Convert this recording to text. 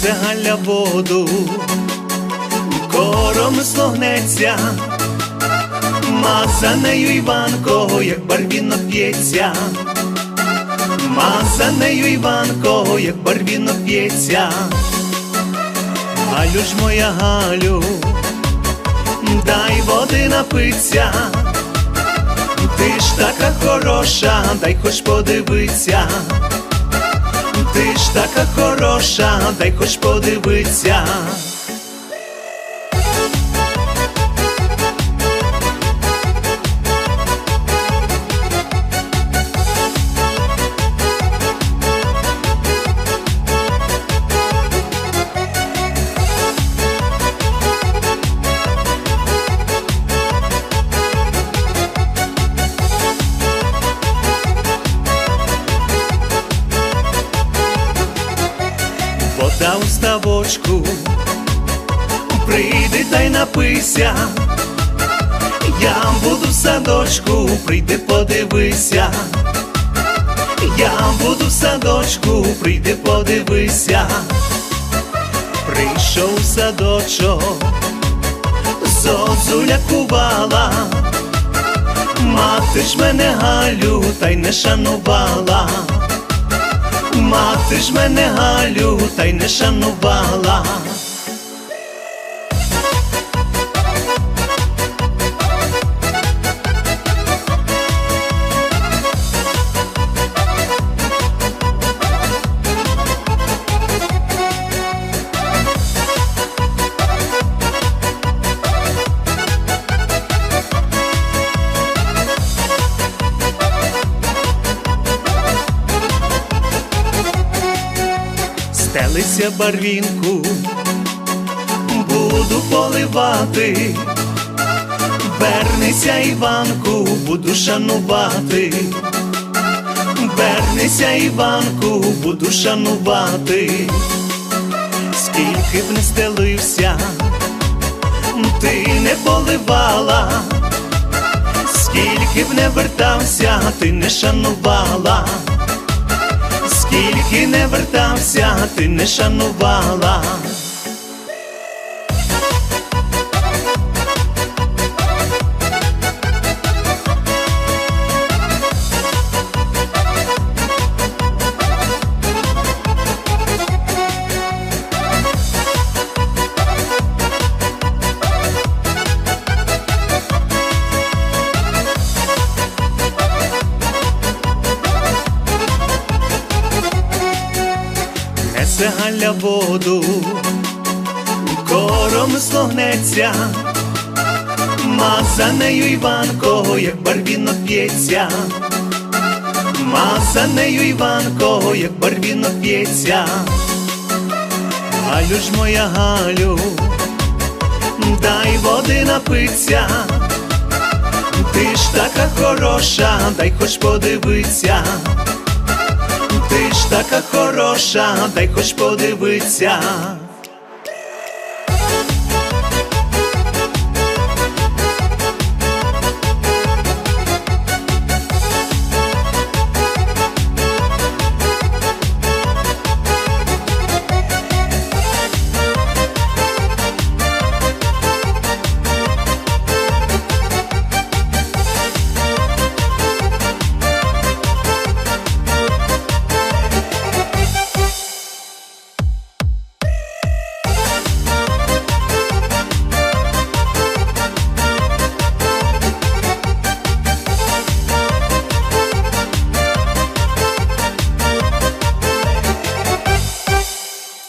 Несе Галя воду, коромисло гнеться, Маза нею Іванко, як барвіно п'ється, Маза нею Іванко, як барвіно п'ється, Галю ж моя Галю, дай води напиться, ти ж така хороша, дай хоч подивиться. Ти ж така хороша, дай хоч подивиться. Ставочку, прийди та й напийся, я буду в садочку, прийди подивися, я буду в садочку, прийди подивися, прийшов в садочок, зозуля кувала, мати ж мене Галю, та й не шанувала. Мати ж мене Галю, та й не шанувала. Стелися барвінку, буду поливати, вернися, Іванку, буду шанувати, вернися, Іванку, буду шанувати, скільки б не стелився, ти не поливала, скільки б не вертався, ти не шанувала. Скільки не вертався, ти не шанувала. Несе Галя воду, коромисло гнеться, Маза нею Іванко, як барвіно п'ється, Маза нею Іванко, як барвіно п'ється, Галю ж моя Галю, дай води напиться, ти ж така хороша, дай хоч подивиться. Ти ж така хороша, дай хоч подивиться.